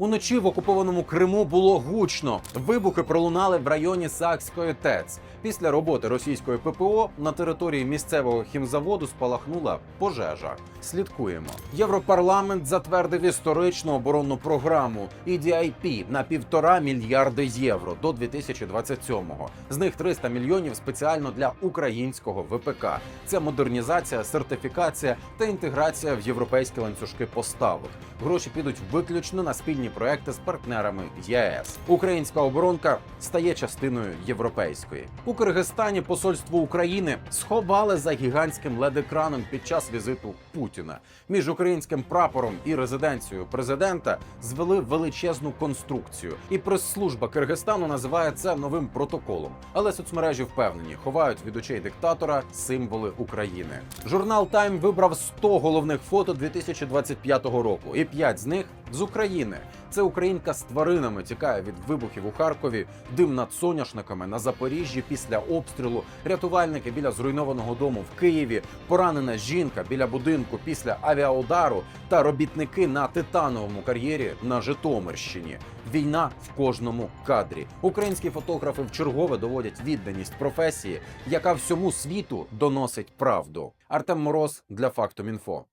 Уночі в окупованому Криму було гучно. Вибухи пролунали в районі Сакської ТЕЦ. Після роботи російської ППО на території місцевого хімзаводу спалахнула пожежа. Слідкуємо. Європарламент затвердив історичну оборонну програму EDIP на півтора мільярди євро до 2027-го. З них 300 мільйонів спеціально для українського ВПК. Це модернізація, сертифікація та інтеграція в європейські ланцюжки поставок. Гроші підуть виключно на спільні проекти з партнерами ЄС. Українська оборонка стає частиною європейської. У Киргизстані посольство України сховали за гігантським лед-екраном під час візиту Путіна. Між українським прапором і резиденцією президента звели величезну конструкцію, і прес-служба Киргизстану називає це новим протоколом. Але соцмережі впевнені, ховають від очей диктатора символи України. Журнал Тайм вибрав 100 головних фото 2025 року, і 5 з них з України. Це українка з тваринами тікає від вибухів у Харкові, дим над соняшниками на Запоріжжі після обстрілу, рятувальники біля зруйнованого дому в Києві, поранена жінка біля будинку після авіаудару та робітники на титановому кар'єрі на Житомирщині. Війна в кожному кадрі. Українські фотографи вчергове доводять відданість професії, яка всьому світу доносить правду. Артем Мороз для Фактум.Інфо.